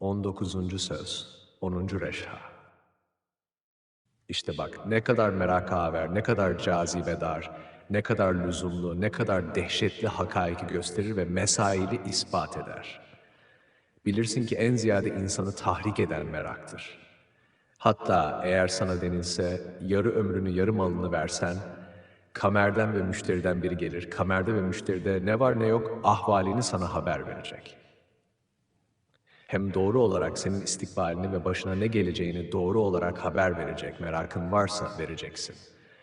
19. Söz 10. Reşha İşte bak ne kadar merakaver, ne kadar cazibedar, ne kadar lüzumlu, ne kadar dehşetli hakaiki gösterir ve mesaili ispat eder. Bilirsin ki en ziyade insanı tahrik eden meraktır. Hatta eğer sana denilse yarı ömrünü yarı malını versen, kamerden ve müşteriden biri gelir. Kamerde ve müşteride ne var ne yok ahvalini sana haber verecek. Hem doğru olarak senin istikbalini ve başına ne geleceğini doğru olarak haber verecek, merakın varsa vereceksin.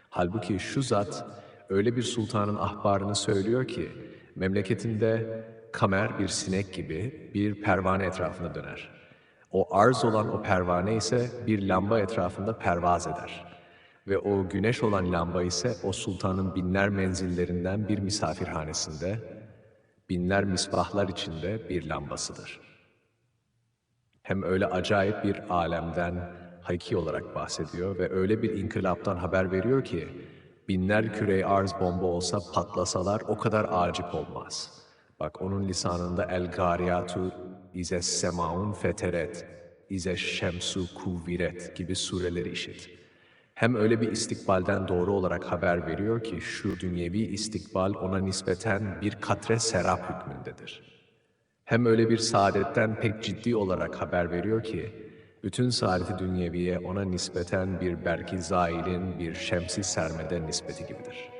Halbuki şu zat öyle bir sultanın ahbarını söylüyor ki, memleketinde kamer bir sinek gibi bir pervane etrafında döner. O arz olan o pervane ise bir lamba etrafında pervaz eder. Ve o güneş olan lamba ise o sultanın binler menzillerinden bir misafirhanesinde, binler misbahlar içinde bir lambasıdır. Hem öyle acayip bir alemden hakiki olarak bahsediyor ve öyle bir inkılaptan haber veriyor ki, binler kürey arz bomba olsa patlasalar o kadar acip olmaz. Bak onun lisanında el gariyatu ize semaun feteret, ize şemsu kuviret gibi sureleri işit. Hem öyle bir istikbalden doğru olarak haber veriyor ki şu dünyevi istikbal ona nispeten bir katre serap hükmündedir. Hem öyle bir saadetten pek ciddi olarak haber veriyor ki, bütün saadeti dünyeviye ona nispeten bir berki zailin bir şemsi sermede nispeti gibidir.